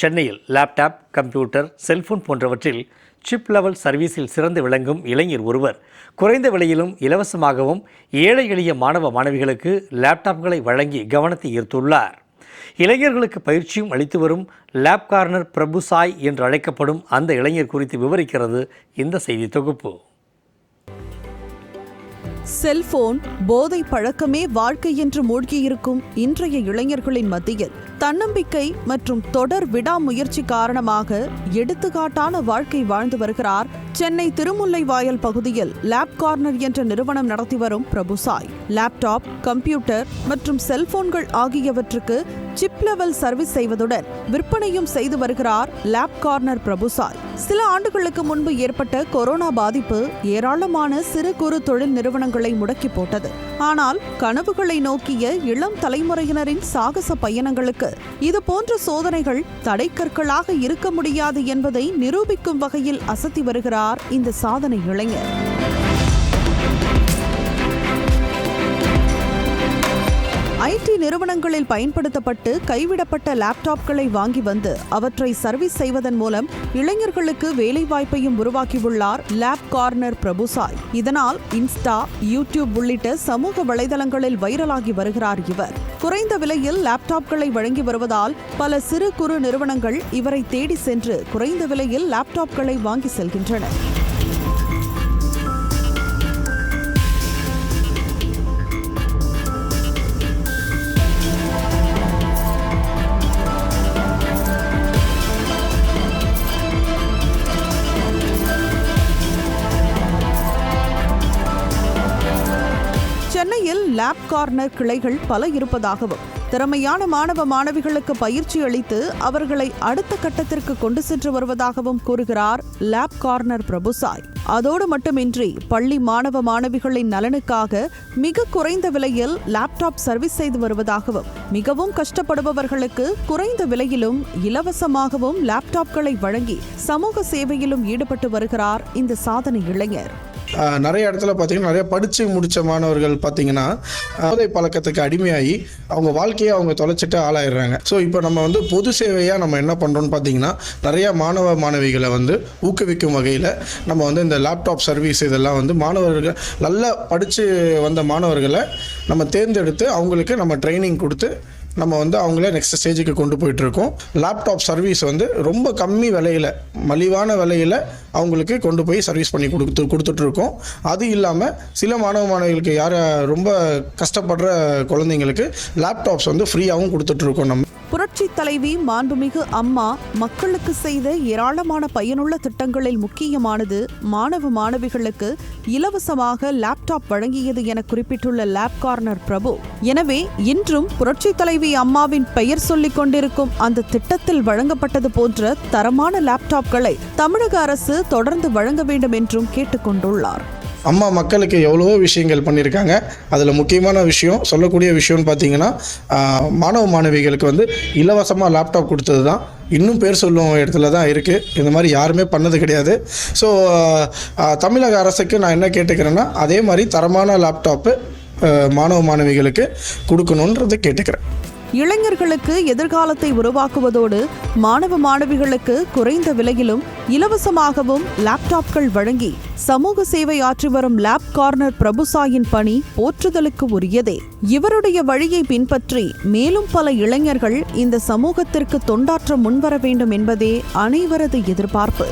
சென்னையில் laptop computer cellphone போன்றவற்றில் chip level சர்வீஸில் சிறந்து விளங்கும் இளைஞர் ஒருவர். குறைந்த விலையிலும் இலவசமாகவும் ஏழை எளிய மாணவ மாணவிகளுக்கு லேப்டாப்களை வழங்கி கவனத்தை ஈர்த்துள்ளார். இளைஞர்களுக்கு பயிற்சியும் அளித்து வரும் லேப் கார்னர் பிரபு சாய் என்று அழைக்கப்படும் அந்த இளைஞர் குறித்து விவரிக்கிறது இந்த செய்தி தொகுப்பு. செல்போன் போதை பழக்கமே வாழ்க்கை என்று மூழ்கியிருக்கும் இன்றைய இளைஞர்களின் மத்தியில் தன்னம்பிக்கை மற்றும் தொடர் விடாமுயற்சி காரணமாக எடுத்துக்காட்டான வாழ்க்கை வாழ்ந்து வருகிறார் சென்னை திருமுல்லைவாயல் பகுதியில் லேப் கார்னர் என்ற நிறுவனம் நடத்தி வரும் பிரபுசாய் லேப்டாப் கம்ப்யூட்டர் மற்றும் செல்போன்கள் ஆகியவற்றுக்கு சிப் லெவல் சர்வீஸ் செய்வதுடன் விற்பனையும் செய்து வருகிறார் லேப் கார்னர் பிரபுசாய் சில ஆண்டுகளுக்கு முன்பு ஏற்பட்ட கொரோனா பாதிப்பு ஏராளமான சிறு குறு தொழில் நிறுவனங்களை முடக்கி போட்டது. ஆனால் கனவுகளை நோக்கிய இளம் தலைமுறையினரின் சாகச பயணங்களுக்கு இது போன்ற சோதனைகள் தடைக்கற்களாக இருக்க முடியாது என்பதை நிரூபிக்கும் வகையில் அசத்தி வருகிறார் இந்த சாதனை இளைஞர். நிறுவனங்களில் பயன்படுத்தப்பட்டு கைவிடப்பட்ட லேப்டாப்களை வாங்கி வந்து அவற்றை சர்வீஸ் செய்வதன் மூலம் இளைஞர்களுக்கு வேலைவாய்ப்பையும் உருவாக்கியுள்ளார் லேப் கார்னர் பிரபுசாய் இதனால் இன்ஸ்டா யூடியூப் உள்ளிட்ட சமூக வலைதளங்களில் வைரலாகி வருகிறார் இவர். குறைந்த விலையில் லேப்டாப்களை வழங்கி வருவதால் பல சிறு குறு நிறுவனங்கள் இவரை தேடி சென்று குறைந்த விலையில் லேப்டாப்களை வாங்கி செல்கின்றன. லேப் கார்னர் கிளைகள் பல இருப்பதாகவும் திறமையான மாணவ மாணவிகளுக்கு பயிற்சி அளித்து அவர்களை அடுத்த கட்டத்திற்கு கொண்டு சென்று வருவதாகவும் கூறுகிறார் லேப் கார்னர் பிரபுசாய் அதோடு மட்டுமின்றி பள்ளி மாணவ மாணவிகளின் நலனுக்காக மிக குறைந்த விலையில் லேப்டாப் சர்வீஸ் செய்து வருவதாகவும் மிகவும் கஷ்டப்படுபவர்களுக்கு குறைந்த விலையிலும் இலவசமாகவும் லேப்டாப்களை வழங்கி சமூக சேவையிலும் ஈடுபட்டு வருகிறார் இந்த சாதனை இளைஞர். நிறைய இடத்துல பார்த்தீங்கன்னா நிறைய படித்து முடித்த மாணவர்கள் பார்த்தீங்கன்னா போதை பழக்கத்துக்கு அடிமையாகி அவங்க வாழ்க்கையை அவங்க தொலைச்சிட்டு ஆளாயிடுறாங்க. ஸோ இப்போ நம்ம வந்து பொது சேவையாக நம்ம என்ன பண்ணுறோம்னு பார்த்தீங்கன்னா நிறைய மாணவ மாணவிகளை வந்து ஊக்குவிக்கும் வகையில் நம்ம வந்து இந்த லேப்டாப் சர்வீஸ் இதெல்லாம் வந்து மாணவர்கள் நல்லா படித்து வந்த மாணவர்களை நம்ம தேர்ந்தெடுத்து அவங்களுக்கு நம்ம ட்ரைனிங் கொடுத்து நம்ம வந்து அவங்கள நெக்ஸ்ட் ஸ்டேஜுக்கு கொண்டு போயிட்டு இருக்கோம் லேப்டாப் சர்வீஸ் வந்து ரொம்ப கம்மி விலையில் மலிவான விலையில் அவங்களுக்கு கொண்டு போய் சர்வீஸ் பண்ணி கொடுத்து கொடுத்துட்ருக்கோம் அது இல்லாமல் சில மாணவ மாணவிகளுக்கு யார் ரொம்ப கஷ்டப்படுற குழந்தைங்களுக்கு லேப்டாப்ஸ் வந்து ஃப்ரீயாகவும் கொடுத்துட்ருக்கோம் நம்ம. புரட்சி தலைவி மாண்புமிகு அம்மா மக்களுக்கு செய்த ஏராளமான பயனுள்ள திட்டங்களில் முக்கியமானது மாணவ மாணவிகளுக்கு இலவசமாக லேப்டாப் வழங்கியது என குறிப்பிட்டுள்ள லேப் கார்னர் பிரபு. எனவே இன்றும் புரட்சி தலைவி அம்மாவின் பெயர் சொல்லிக் கொண்டிருக்கும் அந்த திட்டத்தில் வழங்கப்பட்டது போன்ற தரமான லேப்டாப்களை தமிழக அரசு தொடர்ந்து வழங்க வேண்டும் என்றும் கேட்டுக்கொண்டுள்ளார் அம்மா மக்களுக்கு எவ்வளவோ விஷயங்கள் பண்ணியிருக்காங்க. அதில் முக்கியமான விஷயம் சொல்லக்கூடிய விஷயம்னு பார்த்தீங்கன்னா மாணவ மாணவிகளுக்கு வந்து இலவசமாக லேப்டாப் கொடுத்தது தான். இன்னும் பேர் சொல்லும் இடத்துல தான் இருக்குது இந்த மாதிரி யாருமே பண்ணது கிடையாது. ஸோ தமிழக அரசுக்கு நான் என்ன கேட்டுக்கிறேன்னா அதே மாதிரி தரமான லேப்டாப்பு மாணவ மாணவிகளுக்கு கொடுக்கணுன்றதை கேட்டுக்கிறேன். இளைஞர்களுக்கு எதிர்காலத்தை உருவாக்குவதோடு மாணவ மாணவிகளுக்கு குறைந்த விலையிலும் இலவசமாகவும் லேப்டாப்கள் வழங்கி சமூக சேவை ஆற்றி வரும் லேப் கார்னர் பிரபுசாயின் பணி போற்றுதலுக்கு உரியதே. இவருடைய வழியை பின்பற்றி மேலும் பல இளைஞர்கள் இந்த சமூகத்திற்கு தொண்டாற்ற முன்வர வேண்டும் என்பதே அனைவரது எதிர்பார்ப்பு.